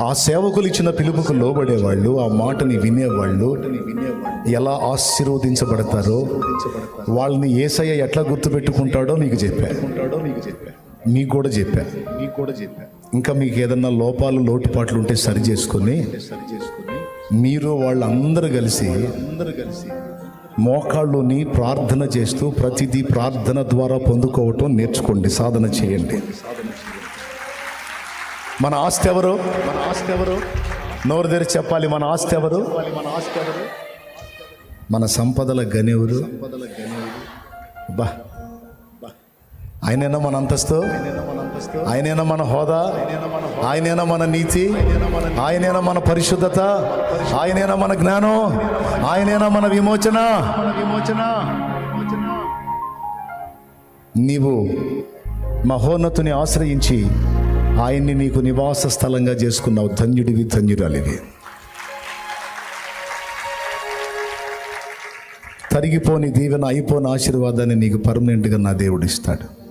ఆ సేవకులు ఇచ్చిన పిలుపుకు లోబడేవాళ్ళు ఆ మాటని వినేవాళ్ళు ఎలా ఆశీర్వదించబడతారో వాళ్ళని ఏసయ్య ఎట్లా గుర్తుపెట్టుకుంటాడో మీకు చెప్పాను మీకు కూడా చెప్పా. మీకు కూడా చెప్పా. ఇంకా మీకు ఏదన్నా లోపాలు లోటుపాట్లు ఉంటే సరి చేసుకొని మీరు వాళ్ళందరూ కలిసి అందరూ కలిసి మోకాళ్ళుని ప్రార్థన చేస్తూ ప్రతిదీ ప్రార్థన ద్వారా పొందుకోవటం నేర్చుకోండి సాధన చేయండి. మన ఆస్తి ఎవరు? మన ఆస్తి ఎవరు? నోరు తెరిచి చెప్పాలి మన ఆస్తి ఎవరు? మన ఆస్తి ఎవరు? మన సంపదల గనెవరు బా. ఆయనైనా మన అంతస్తు? ఆయనైనా మన హోదా? ఆయనైనా మన నీతి? ఆయనైనా మన పరిశుద్ధత? ఆయనైనా మన జ్ఞానం? ఆయనైనా మన విమోచన? విమోచన? నీవు మహోన్నతుని ఆశ్రయించి ఆయన్ని నీకు నివాస స్థలంగా చేసుకున్నావు. ధన్యుడివి ధన్యురాలివి. తరిగిపోని దీవెన అయిపోని ఆశీర్వాదాన్ని నీకు పర్మనెంట్గా నా దేవుడు ఇస్తాడు.